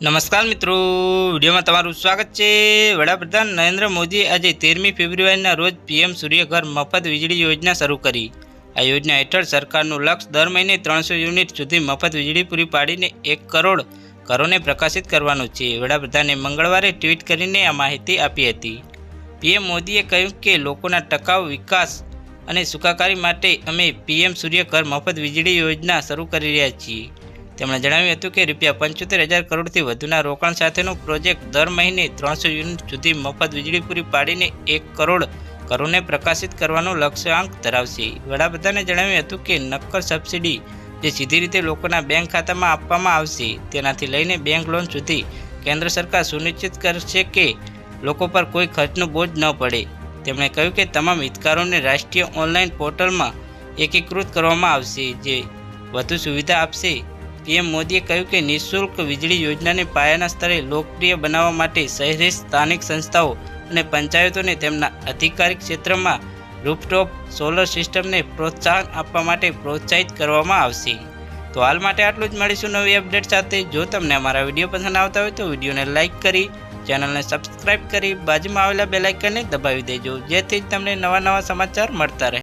નમસ્કાર મિત્રો, વિડીયોમાં તમારું સ્વાગત છે. વડાપ્રધાન નરેન્દ્ર મોદીએ આજે તેરમી ફેબ્રુઆરીના રોજ પીએમ સૂર્યઘર મફત વીજળી યોજના શરૂ કરી. આ યોજના હેઠળ સરકારનું લક્ષ્ય દર મહિને ત્રણસો યુનિટ સુધી મફત વીજળી પૂરી પાડીને એક કરોડ ઘરોને પ્રકાશિત કરવાનું છે. વડાપ્રધાને મંગળવારે ટ્વીટ કરીને આ માહિતી આપી હતી. પીએમ મોદીએ કહ્યું કે, લોકોના ટકાઉ વિકાસ અને સુખાકારી માટે અમે પીએમ સૂર્યઘર મફત વીજળી યોજના શરૂ કરી રહ્યા છીએ. તેમણે જણાવ્યું હતું કે રૂપિયા પંચોતેર હજાર કરોડથી વધુના રોકાણ સાથેનો પ્રોજેક્ટ દર મહિને ત્રણસો યુનિટ સુધી મફત વીજળી પૂરી પાડીને એક કરોડ ઘરોને પ્રકાશિત કરવાનો લક્ષ્યાંક ધરાવશે. વડાપ્રધાને જણાવ્યું હતું કે નક્કર સબસિડી જે સીધી રીતે લોકોના બેંક ખાતામાં આપવામાં આવશે, તેનાથી લઈને બેંક લોન સુધી કેન્દ્ર સરકાર સુનિશ્ચિત કરશે કે લોકો પર કોઈ ખર્ચનો બોજ ન પડે. તેમણે કહ્યું કે તમામ હિતકારોને રાષ્ટ્રીય ઓનલાઈન પોર્ટલમાં એકીકૃત કરવામાં આવશે, જે વધુ સુવિધા આપશે. પીએમ મોદીએ કહ્યું કે નિઃશુલ્ક વીજળી યોજનાને પાયાના સ્તરે લોકપ્રિય બનાવવા માટે શહેરી સ્થાનિક સંસ્થાઓ અને પંચાયતોને તેમના અધિકારિક ક્ષેત્રમાં રૂપટોપ સોલર સિસ્ટમને પ્રોત્સાહન આપવા માટે પ્રોત્સાહિત કરવામાં આવશે. તો હાલ માટે આટલું જ. મળીશું નવી અપડેટ સાથે. જો તમને અમારા વીડિયો પસંદ આવતા હોય તો વિડીયોને લાઇક કરી, ચેનલને સબસ્ક્રાઇબ કરી, બાજુમાં આવેલા બેલાઇકનને દબાવી દેજો. જેથી તમને નવા નવા સમાચાર મળતા રહે.